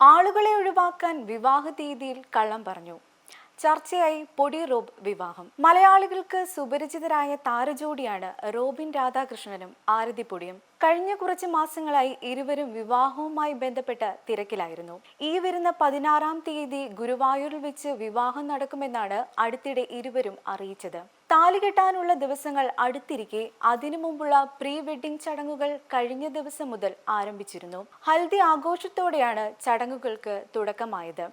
ആളുകളെ ഒഴിവാക്കാൻ വിവാഹ തീയതിയിൽ കള്ളം പറഞ്ഞു. ചർച്ചയായി പൊടി റോബ് വിവാഹം. മലയാളികൾക്ക് സുപരിചിതരായ താരജോഡിയാണ് റോബിൻ രാധാകൃഷ്ണനും ആരതി പൊടിയും. കഴിഞ്ഞ കുറച്ച് മാസങ്ങളായി ഇരുവരും വിവാഹവുമായി ബന്ധപ്പെട്ട് തിരക്കിലായിരുന്നു. ഈ വരുന്ന പതിനാറാം തീയതി ഗുരുവായൂരിൽ വെച്ച് വിവാഹം നടക്കുമെന്നാണ് അടുത്തിടെ ഇരുവരും അറിയിച്ചത്. താലി കെട്ടാനുള്ള ദിവസങ്ങൾ അടുത്തിരിക്കെ അതിനു മുമ്പുള്ള പ്രീ വെഡിംഗ് ചടങ്ങുകൾ കഴിഞ്ഞ ദിവസം മുതൽ ആരംഭിച്ചിരുന്നു. ഹൽദി ആഘോഷത്തോടെയാണ് ചടങ്ങുകൾക്ക് തുടക്കമായത്.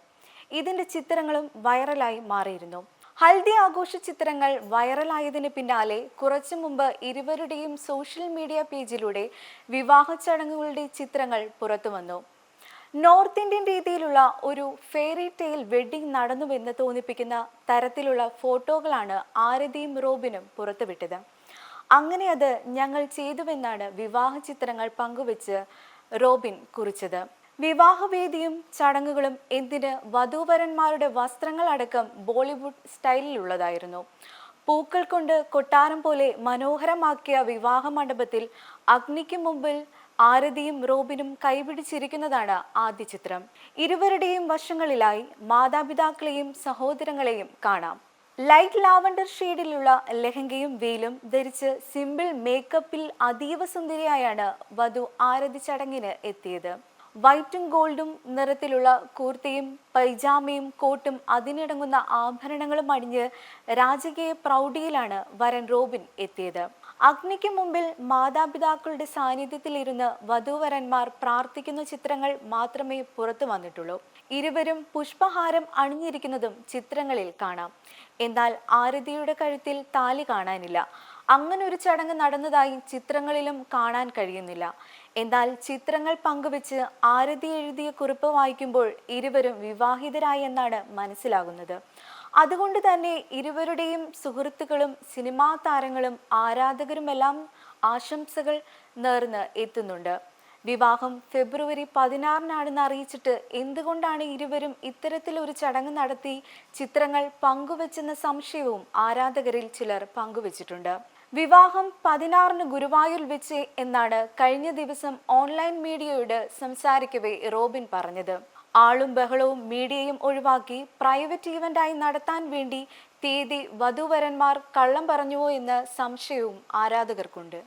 ഇതിന്റെ ചിത്രങ്ങളും വൈറലായി മാറിയിരുന്നു. ഹൽദി ആഘോഷ ചിത്രങ്ങൾ വൈറലായതിന് പിന്നാലെ കുറച്ചു മുമ്പ് ഇരുവരുടെയും സോഷ്യൽ മീഡിയ പേജിലൂടെ വിവാഹ ചടങ്ങുകളുടെ ചിത്രങ്ങൾ പുറത്തു വന്നു. നോർത്ത് ഇന്ത്യൻ രീതിയിലുള്ള ഒരു ഫെയറി ടെയിൽ വെഡ്ഡിംഗ് നടന്നുവെന്ന് തോന്നിപ്പിക്കുന്ന തരത്തിലുള്ള ഫോട്ടോകളാണ് ആരതിയും റോബിനും പുറത്തുവിട്ടത്. അങ്ങനെ അത് ഞങ്ങൾ ചെയ്തുവെന്നാണ് വിവാഹ ചിത്രങ്ങൾ പങ്കുവച്ച് റോബിൻ കുറിച്ചത്. വിവാഹവേദിയും ചടങ്ങുകളും എന്തിന് വധൂവരന്മാരുടെ വസ്ത്രങ്ങൾ അടക്കം ബോളിവുഡ് സ്റ്റൈലിലുള്ളതായിരുന്നു. പൂക്കൾ കൊണ്ട് കൊട്ടാരം പോലെ മനോഹരമാക്കിയ വിവാഹ മണ്ഡപത്തിൽ അഗ്നിക്ക് മുമ്പിൽ ആരതിയും റോബിനും കൈപിടിച്ചിരിക്കുന്നതാണ് ആദ്യ ചിത്രം. ഇരുവരുടെയും വശങ്ങളിലായി മാതാപിതാക്കളെയും സഹോദരങ്ങളെയും കാണാം. ലൈറ്റ് ലാവണ്ടർ ഷെയ്ഡിലുള്ള ലെഹങ്കയും വെയിലും ധരിച്ച് സിമ്പിൾ മേക്കപ്പിൽ അതീവ സുന്ദരിയായാണ് വധു ആരതി ചടങ്ങിന് എത്തിയത്. വൈറ്റും ഗോൾഡും നിറത്തിലുള്ള കൂർത്തയും പൈജാമയും കോട്ടും അതിനിടങ്ങുന്ന ആഭരണങ്ങളും അണിഞ്ഞ് രാജകീയ പ്രൗഢിയിലാണ് വരൻ റോബിൻ എത്തിയത്. അഗ്നിക്ക് മുമ്പിൽ മാതാപിതാക്കളുടെ സാന്നിധ്യത്തിലിരുന്ന് വധുവരന്മാർ പ്രാർത്ഥിക്കുന്ന ചിത്രങ്ങൾ മാത്രമേ പുറത്തു വന്നിട്ടുള്ളൂ. ഇരുവരും പുഷ്പഹാരം അണിഞ്ഞിരിക്കുന്നതും ചിത്രങ്ങളിൽ കാണാം. എന്നാൽ ആരതിയുടെ കഴുത്തിൽ താലി കാണാനില്ല. അങ്ങനെ ഒരു ചടങ്ങ് നടന്നതായി ചിത്രങ്ങളിലും കാണാൻ കഴിയുന്നില്ല. എന്നാൽ ചിത്രങ്ങൾ പങ്കുവെച്ച് ആരതി എഴുതിയ കുറിപ്പ് വായിക്കുമ്പോൾ ഇരുവരും വിവാഹിതരായി എന്നാണ് മനസ്സിലാകുന്നത്. അതുകൊണ്ട് തന്നെ ഇരുവരുടെയും സുഹൃത്തുക്കളും സിനിമാ താരങ്ങളും ആരാധകരുമെല്ലാം ആശംസകൾ നേർന്ന് എത്തുന്നുണ്ട്. വിവാഹം ഫെബ്രുവരി പതിനാറിനാണെന്ന് അറിയിച്ചിട്ട് എന്തുകൊണ്ടാണ് ഇരുവരും ഇത്തരത്തിൽ ഒരു ചടങ്ങ് നടത്തി ചിത്രങ്ങൾ പങ്കുവച്ചെന്ന സംശയവും ആരാധകരിൽ ചിലർ പങ്കുവച്ചിട്ടുണ്ട്? വിവാഹം പതിനാറിന് ഗുരുവായൂർ വെച്ച് എന്നാണ് കഴിഞ്ഞ ദിവസം ഓൺലൈൻ മീഡിയയോട് സംസാരിക്കവേ റോബിൻ പറഞ്ഞത്. ആളും ബഹളവും മീഡിയയും ഒഴിവാക്കി പ്രൈവറ്റ് ഈവന്റായി നടത്താൻ വേണ്ടി തീയതി വധുവരന്മാർ കള്ളം പറഞ്ഞുവോ എന്ന സംശയവും ആരാധകർക്കുണ്ട്.